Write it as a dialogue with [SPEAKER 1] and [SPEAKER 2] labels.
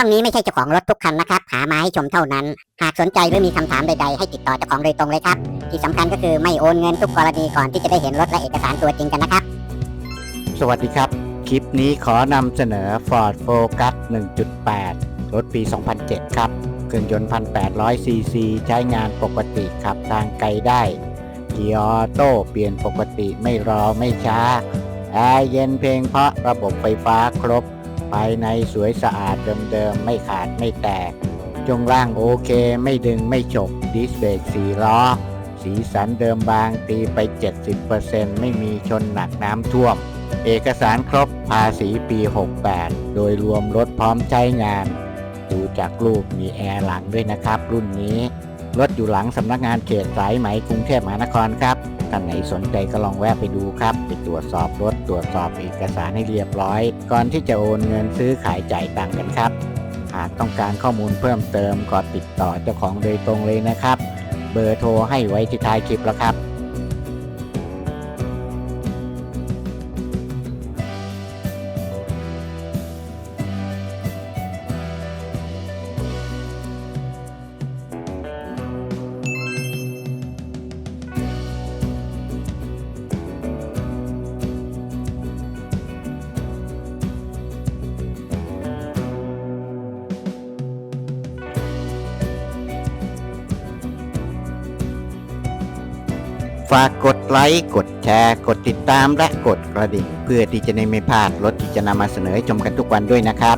[SPEAKER 1] ช่องนี้ไม่ใช่เจ้าของรถทุกคันนะครับ หามาให้ชมเท่านั้น หากสนใจหรือมีคำถามใดๆ ให้ติดต่อเจ้าของโดยตรงเลยครับ ที่สำคัญก็คือไม่โอนเงินทุกกรณีก่อนที่จะได้เห็นรถและเอกสารตัวจริงกันนะครับ
[SPEAKER 2] สวัสดีครับ คลิปนี้ขอนำเสนอ Ford Focus 1.8 รถปี 2007 ครับ เครื่องยนต์ 1,800 ซีซี ใช้งานปกติขับทางไกลได้เกียร์ออโต้เปลี่ยนปกติไม่รอไม่ช้าแอร์เย็นเพลงเพราะระบบไฟฟ้าครบ ภายในสวยสะอาดเดิมๆ ไม่ขาดไม่แตกจงล่างโอเคไม่ดึงไม่ฉกดิสเบรกสี่ล้อ สีสันเดิมบางตีไป 70%ไม่มีชนหนักน้ำท่วม เอกสารครบภาษีปี 68 โดยรวมรถพร้อมใช้งาน ดูจากรูปมีแอร์หลังด้วยนะครับรุ่นนี้ รถอยู่หลังสำนักงานเขตสายไหมกรุงเทพมหานครครับ ท่านไหนสนใจก็ลองแวะไปดูครับ ไปตรวจสอบรถตรวจสอบเอกสารให้เรียบร้อย ก่อนที่จะโอนเงินซื้อขายจ่ายตังค์กันครับ หากต้องการข้อมูลเพิ่มเติมก็ติดต่อเจ้าของโดยตรงเลยนะครับ เบอร์โทรให้ไว้ที่ท้ายคลิปแล้วครับ ฝากกดไลค์กดแชร์ กดติดตามและกดกระดิ่ง เพื่อที่จะได้ไม่พลาดรถที่จะนำมาเสนอให้ชมกันทุกวันด้วยนะครับ